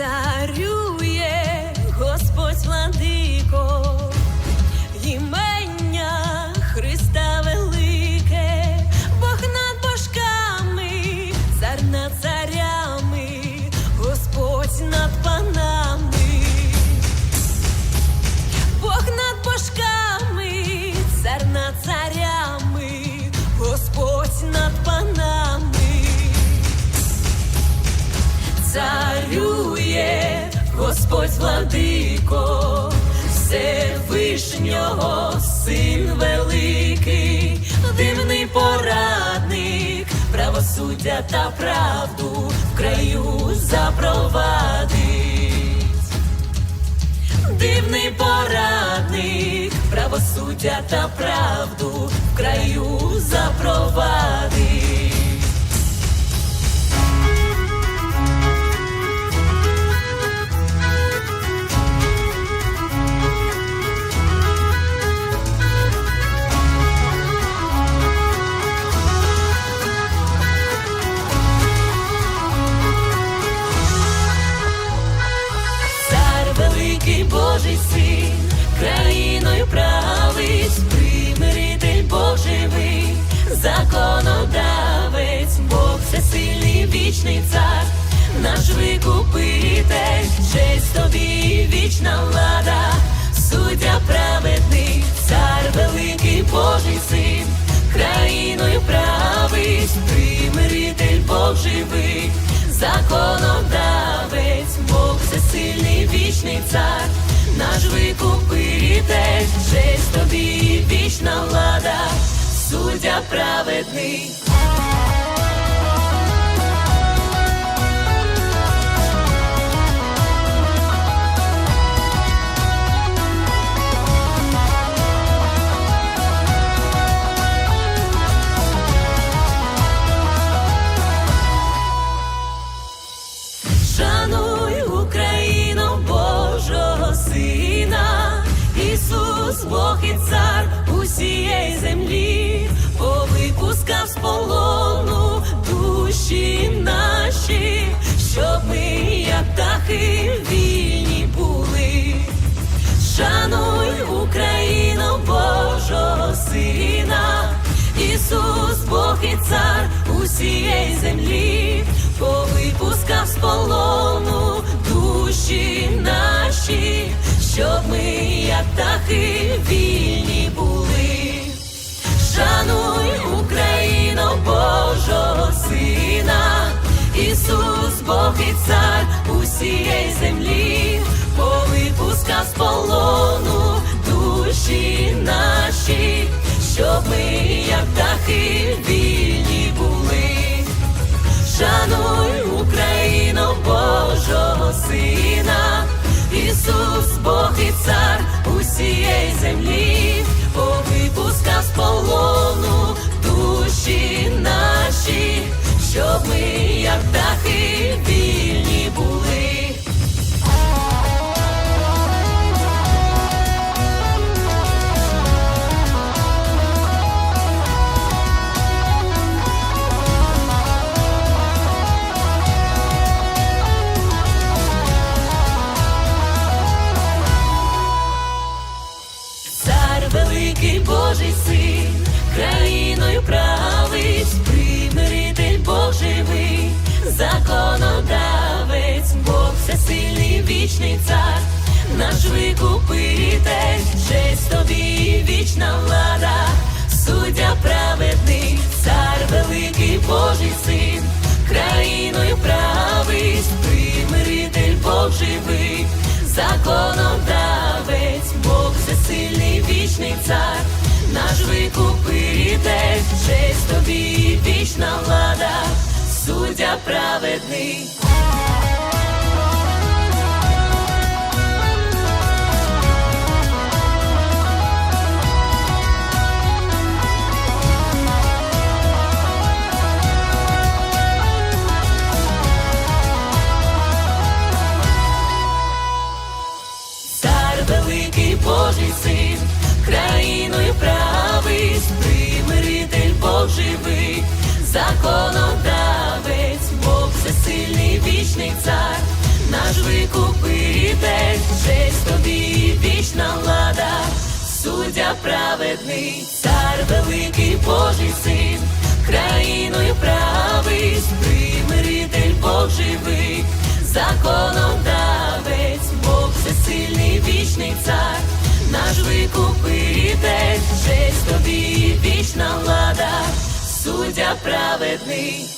царює Господь владико, Всевишнього син великий, дивний порадник, правосуддя та правду в краю запровадить. Дивний порадник, правосуддя та правду в краю Божий син, країною править, примиритель Бог живий, законодавець, Бог всесильний вічний цар, наш викупитель, честь тобі вічна влада, суддя праведний. Як вільні були. Шануй Україну Божого Сина, Ісус, Бог і цар усієї землі, повипускав з полону душі наші, щоб ми, як птахи, вільні були. Шануй Україну Божого Сина, Ісус, Бог і цар усієї землі, повипускав з полону душі наші, щоб ми, як птахи, вільні були. Шануй Україну Божого Сина, Ісус, Бог і цар усієї землі, повипускав з полону душі наші, щоб ми, як птахи, вільні Божий син, країною править, примиритель Бог живий, законодавець, Бог всесильний вічний цар, наш викупитель, честь тобі вічна влада, суддя праведний, цар великий Божий син, країною править, примиритель Бог живий, законодавець, Бог всесильний вічний цар, наш викупитель, честь тобі вічна влада, суддя праведний. Законодавець, Бог всесильний вічний цар, наш викупитель, честь тобі вічна влада, суддя праведний, цар великий Божий син, країною правий, примиритель Бог живий, законом давець, Бог всесильний вічний цар, наш викупитель, честь тобі вічна влада, суддя праведний.